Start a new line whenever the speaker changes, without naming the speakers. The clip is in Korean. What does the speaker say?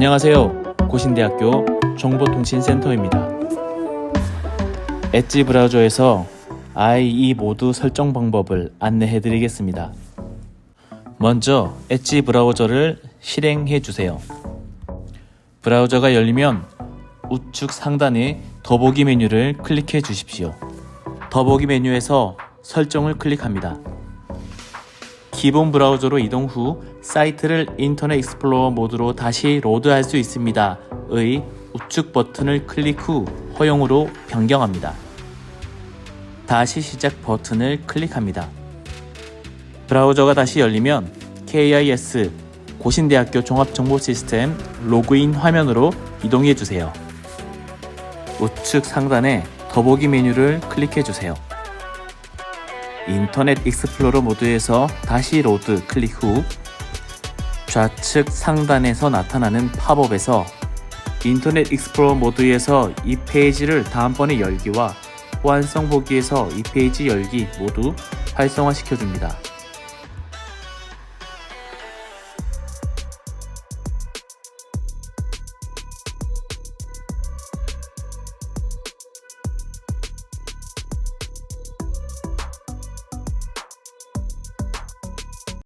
안녕하세요. 고신대학교 정보통신센터입니다. 엣지 브라우저에서 IE 모드 설정 방법을 안내해 드리겠습니다. 먼저 엣지 브라우저를 실행해 주세요. 브라우저가 열리면 우측 상단의 더보기 메뉴를 클릭해 주십시오. 더보기 메뉴에서 설정을 클릭합니다. 기본 브라우저로 이동 후 사이트를 인터넷 익스플로러 모드로 다시 로드할 수 있습니다. 의 우측 버튼을 클릭 후 허용으로 변경합니다. 다시 시작 버튼을 클릭합니다. 브라우저가 다시 열리면 KIS 고신대학교 종합정보시스템 로그인 화면으로 이동해 주세요. 우측 상단에 더보기 메뉴를 클릭해 주세요. 인터넷 익스플로러 모드에서 다시 로드 클릭 후 좌측 상단에서 나타나는 팝업에서 인터넷 익스플로러 모드에서 이 페이지를 다음번에 열기와 보안성 보기에서 이 페이지 열기 모두 활성화 시켜줍니다.